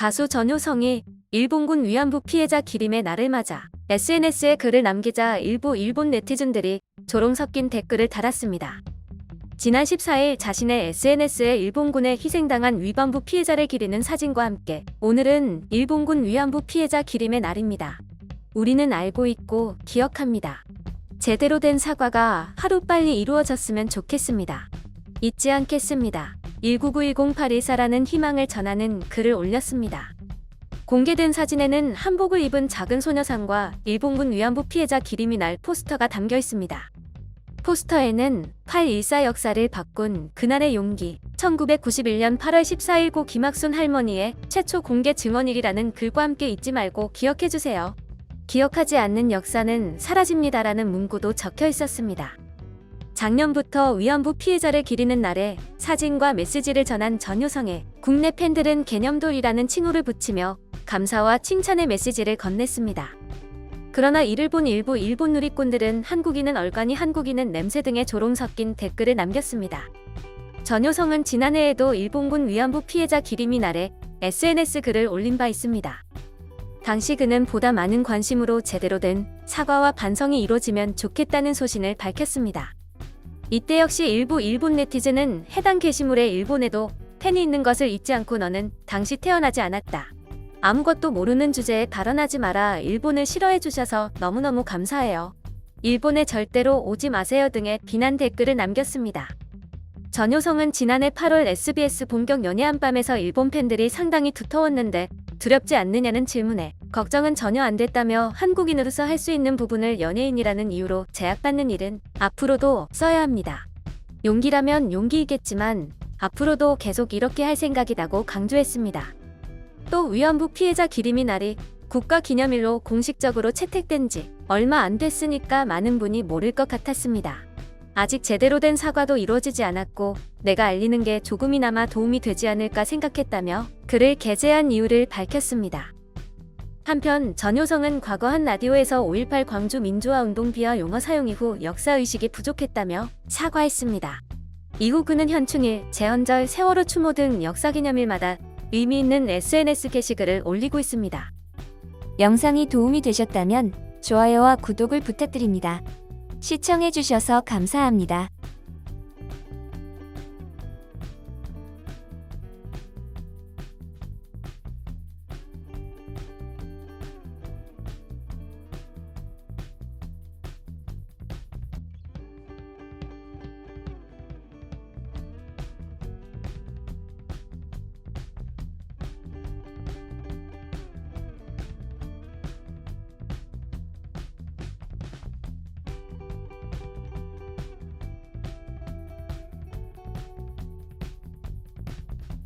가수 전효성이 일본군 위안부 피해자 기림의 날을 맞아 SNS에 글을 남기자 일부 일본 네티즌들이 조롱 섞인 댓글을 달았습니다. 지난 14일 자신의 SNS에 일본군에 희생당한 위안부 피해자를 기리는 사진과 함께 오늘은 일본군 위안부 피해자 기림의 날입니다. 우리는 알고 있고 기억합니다. 제대로 된 사과가 하루빨리 이루어졌으면 좋겠습니다. 잊지 않겠습니다. 1991081사라는 희망을 전하는 글을 올렸습니다. 공개된 사진에는 한복을 입은 작은 소녀상과 일본군 위안부 피해자 기림이 날 포스터가 담겨 있습니다. 포스터에는 8.14 역사를 바꾼 그날의 용기, 1991년 8월 14일 고 김학순 할머니의 최초 공개 증언일이라는 글과 함께 잊지 말고 기억해주세요. 기억하지 않는 역사는 사라집니다라는 문구도 적혀 있었습니다. 작년부터 위안부 피해자를 기리는 날에 사진과 메시지를 전한 전효성에 국내 팬들은 개념돌이라는 칭호를 붙이며 감사와 칭찬의 메시지를 건넸습니다. 그러나 이를 본 일부 일본 누리꾼들은 한국인은 얼간이 한국인은 냄새 등의 조롱 섞인 댓글을 남겼습니다. 전효성은 지난해에도 일본군 위안부 피해자 기림이 날에 SNS 글을 올린 바 있습니다. 당시 그는 보다 많은 관심으로 제대로 된 사과와 반성이 이루어지면 좋겠다는 소신을 밝혔습니다. 이때 역시 일부 일본 네티즌은 해당 게시물에 일본에도 팬이 있는 것을 잊지 않고 너는 당시 태어나지 않았다. 아무것도 모르는 주제에 발언하지 마라. 일본을 싫어해 주셔서 너무너무 감사해요. 일본에 절대로 오지 마세요 등의 비난 댓글을 남겼습니다. 전효성은 지난해 8월 SBS 본격 연애 한 밤에서 일본 팬들이 상당히 두터웠는데 두렵지 않느냐는 질문에 걱정은 전혀 안 됐다며 한국인으로서 할 수 있는 부분을 연예인이라는 이유로 제약받는 일은 앞으로도 써야 합니다. 용기라면 용기이겠지만 앞으로도 계속 이렇게 할 생각이라고 강조했습니다. 또 위안부 피해자 기림이 날이 국가 기념일로 공식적으로 채택된 지 얼마 안 됐으니까 많은 분이 모를 것 같았습니다. 아직 제대로 된 사과도 이루어지지 않았고 내가 알리는 게 조금이나마 도움이 되지 않을까 생각했다며 글을 게재한 이유를 밝혔습니다. 한편 전효성은 과거 한 라디오에서 5.18 광주 민주화 운동 비하 용어 사용 이후 역사의식이 부족했다며 사과했습니다. 이후 그는 현충일, 제헌절, 세월호 추모 등 역사기념일마다 의미 있는 SNS 게시글을 올리고 있습니다. 영상이 도움이 되셨다면 좋아요와 구독을 부탁드립니다. 시청해주셔서 감사합니다.